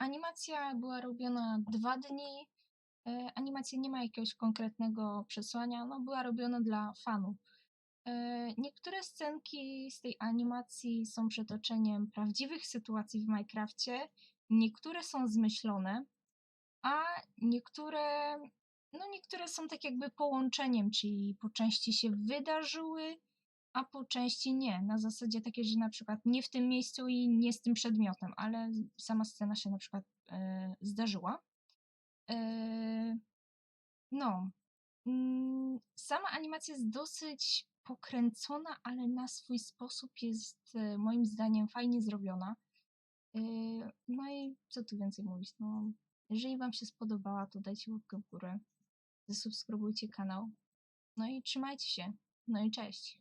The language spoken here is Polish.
animacja była robiona dwa dni. E, Animacja nie ma jakiegoś konkretnego przesłania, no była robiona dla fanów. E, Niektóre scenki z tej animacji są przetoczeniem prawdziwych sytuacji w Minecrafcie, niektóre są zmyślone, a niektóre, no niektóre są tak jakby połączeniem, czyli po części się wydarzyły, a po części nie. Na zasadzie takiej, że na przykład nie w tym miejscu i nie z tym przedmiotem, ale sama scena się na przykład e, zdarzyła. E, no. Mm, Sama animacja jest dosyć pokręcona, ale na swój sposób jest e, moim zdaniem fajnie zrobiona. No i co tu więcej mówić? No, jeżeli Wam się spodobała, to dajcie łapkę w górę, zasubskrybujcie kanał. No i trzymajcie się. No i cześć.